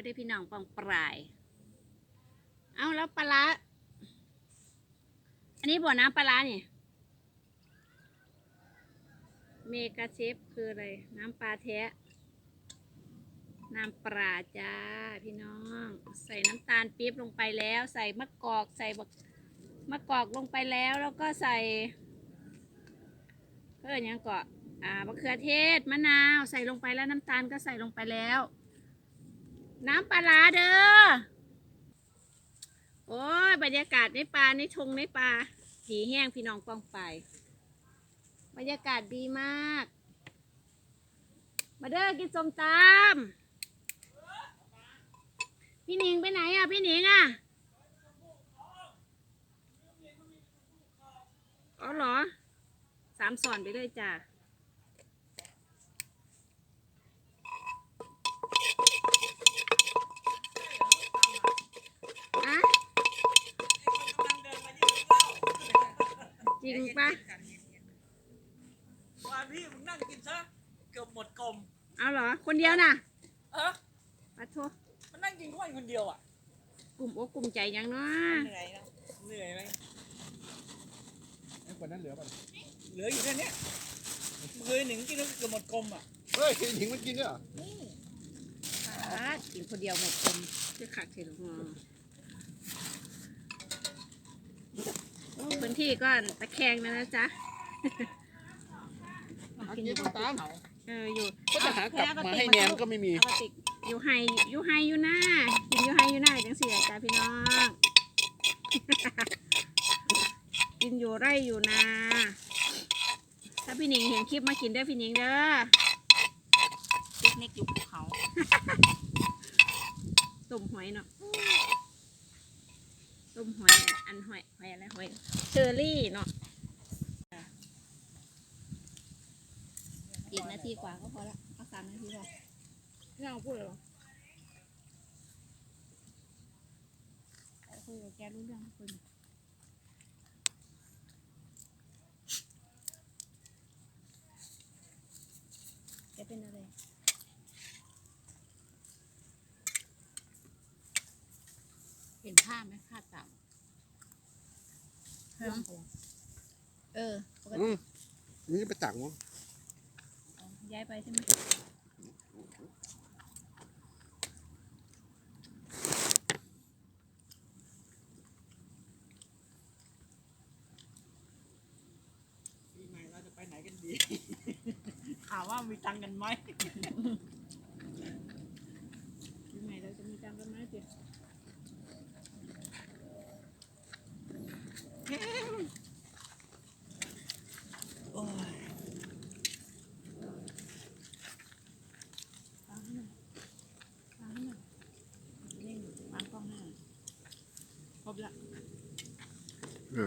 อได้พี่น้องปองปลาย เอาแล้วปลาร้าอันนี้บ่อน้ำปลาร้านี่ยเมกาเชฟคืออะไร น้ำปลาแท้ น้ำปลาจ้าพี่น้อง ใส่น้ำตาลปี๊บลงไปแล้ว ใส่มะกอกใส่บักมะกอกลงไปแล้วแล้วก็ใส่เพื่อนยังเกาะอ่ามะเขือเทศมะนาว ใส่ลงไปแล้วน้ำตาลก็ใส่ลงไปแล้ว น้ำปลาร้าเด้อ โอ้ย บรรยากาศในปลาในทงในปลาผีแห้งพี่น้องป้องไป บรรยากาศดีมาก มาเด้อกินส้มตำพี่หนิงไปไหนอะ พี่หนิงอะอ๋อเหรอ สามสอนไปเลยจ้ะ ริงปะว่าพี่มึงนั่งกินซะเกือบหมดกลมเอาเหรอ คนเดียวน่ะเออปะโทมันนั่งกินทุกวันคนเดียวอะกลุ่มโอกกลุ่มใจยังเนาะเหนื่อยนะเหนื่อยไหมไอ้คนนั้นเหลือป่ะเหลืออยู่แค่เนี้ยเคยหนึ่งกินแล้วเกือบหมดกลมอะเฮ้ยหญิงมันกินด้วยเหรอปากินคนเดียวหมดคนคือขักเถอะลูกโอ้พื้น ที่ก็ตะแคงนะนะจ๊ะเอากินต้ตามเอออยู่ก็จะหากลับมาให้แนมก็ไม่มีเอากระติกอยู่ไฮอยู่ไฮอยู่หน้ากินอยู่ไฮอยู่หน้าจังเสียจ้าพี่น้อง กินอยู่ไร่อยู่นา ถ้าพี่หนิงเห็นคลิปมากินได้อพี่หนิงเด้อปิกนิกอยู่ภูเขาต้มหอยเนาะ ต้มหอยอันหอยหอยอะไรหอยเชอรี่เนาะอีกนาทีกว่าก็พอละเอาสามนาทีพอไม่เอาพูดเลยหรอคุยกับแกรู้เรื่องคุยแกเป็นอะไร เห็นภาพไหมภาพเก่าฮะเออปกอืติมนี่ไปตักมั้งเอาย้ายไปใช่ไหมปีใหม่เราจะไปไหนกันดี ถามว่ามีตังค์กันไหม ปีใหม่เราจะมีจำกันไหมเจ๊ โอ้ย ฟังให้หน่อยฟังให้หน่อย เร่